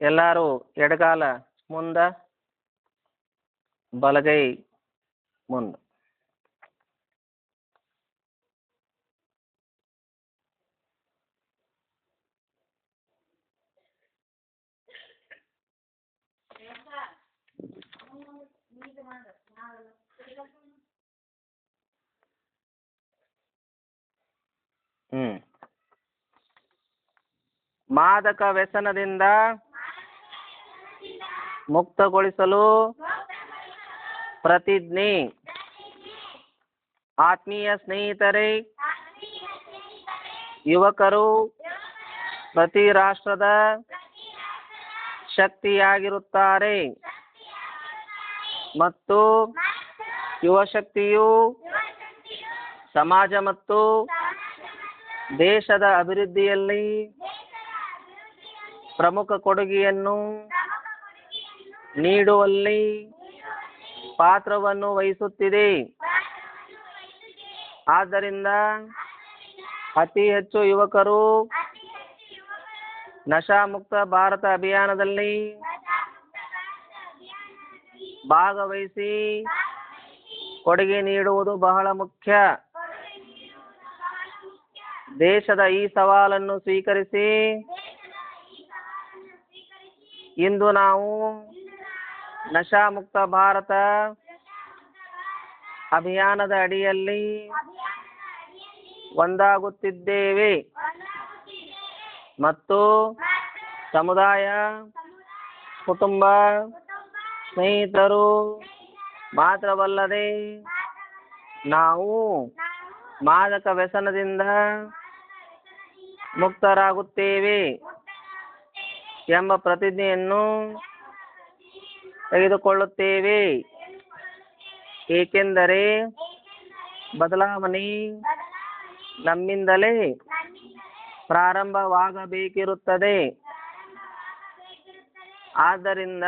ಎಲ್ಲರೂ ಎಡಗಾಲ ಮುಂದ ಬಲಗೈ ಮುಂದೆ ಹ್ಮ್ ಮಾದಕ ವ್ಯಸನದಿಂದ ಮುಕ್ತಗೊಳಿಸಲು ಪ್ರತಿಜ್ಞೆ. ಆತ್ಮೀಯ ಸ್ನೇಹಿತರೆ, ಯುವಕರು, ಪ್ರತಿ ರಾಷ್ಟ್ರದ ಶಕ್ತಿಯಾಗಿರುತ್ತಾರೆ. ಮತ್ತು ಯುವಶಕ್ತಿಯು ಸಮಾಜ ಮತ್ತು ದೇಶದ ಅಭಿವೃದ್ಧಿಯಲ್ಲಿ ಪ್ರಮುಖ ಕೊಡುಗೆಯನ್ನು ನೀಡುವಲ್ಲಿ ಪಾತ್ರವನ್ನು ವಹಿಸುತ್ತಿದೆ. ಆದ್ದರಿಂದ ಅತಿ ಹೆಚ್ಚು ಯುವಕರು ನಶಾಮುಕ್ತ ಭಾರತ ಅಭಿಯಾನದಲ್ಲಿ ಭಾಗವಹಿಸಿ ಕೊಡುಗೆ ನೀಡುವುದು ಬಹಳ ಮುಖ್ಯ. ದೇಶದ ಈ ಸವಾಲನ್ನು ಸ್ವೀಕರಿಸಿ ಇಂದು ನಾವು ನಶಾಮುಕ್ತ ಭಾರತ ಅಭಿಯಾನದ ಅಡಿಯಲ್ಲಿ ಒಂದಾಗುತ್ತಿದ್ದೇವೆ. ಮತ್ತು ಸಮುದಾಯ, ಕುಟುಂಬ ಸ್ನೇಹಿತರು ಮಾತ್ರವಲ್ಲದೆ ನಾವು ಮಾದಕ ವ್ಯಸನದಿಂದ ಮುಕ್ತರಾಗುತ್ತೇವೆ ಎಂಬ ಪ್ರತಿಜ್ಞೆಯನ್ನು ತೆಗೆದುಕೊಳ್ಳುತ್ತೇವೆ. ಏಕೆಂದರೆ ಬದಲಾವಣೆ ನಮ್ಮಿಂದಲೇ ಪ್ರಾರಂಭವಾಗಬೇಕಿರುತ್ತದೆ. ಆದ್ದರಿಂದ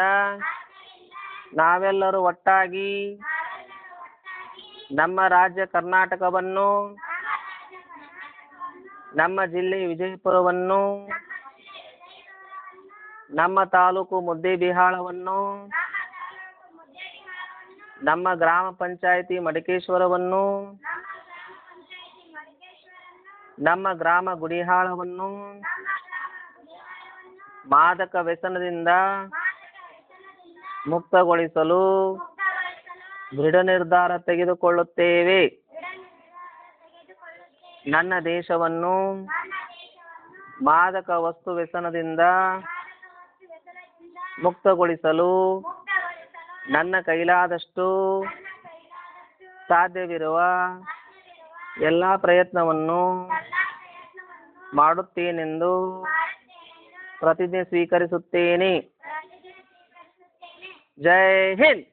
ನಾವೆಲ್ಲರೂ ಒಟ್ಟಾಗಿ ನಮ್ಮ ರಾಜ್ಯ ಕರ್ನಾಟಕವನ್ನು, ನಮ್ಮ ಜಿಲ್ಲೆ ವಿಜಯಪುರವನ್ನು, ನಮ್ಮ ತಾಲೂಕು ಮುದ್ದೇಬಿಹಾಳವನ್ನು ನಮ್ಮ ಗ್ರಾಮ ಪಂಚಾಯಿತಿ ಮಡಿಕೇಶ್ವರವನ್ನು, ನಮ್ಮ ಗ್ರಾಮ ಗುಡಿಹಾಳವನ್ನು, ಮಾದಕ ವ್ಯಸನದಿಂದ ಮುಕ್ತಗೊಳಿಸಲು ದೃಢ ನಿರ್ಧಾರ ತೆಗೆದುಕೊಳ್ಳುತ್ತೇವೆ. ನನ್ನ ದೇಶವನ್ನು ಮಾದಕ ವಸ್ತು ವ್ಯಸನದಿಂದ ಮುಕ್ತಗೊಳಿಸಲು ನನ್ನ ಕೈಲಾದಷ್ಟು ಸಾಧ್ಯವಿರುವ ಎಲ್ಲ ಪ್ರಯತ್ನವನ್ನು ಮಾಡುತ್ತೇನೆಂದು ಪ್ರತಿಜ್ಞೆ ಸ್ವೀಕರಿಸುತ್ತೇನೆ. ಜೈ ಹಿಂದ್.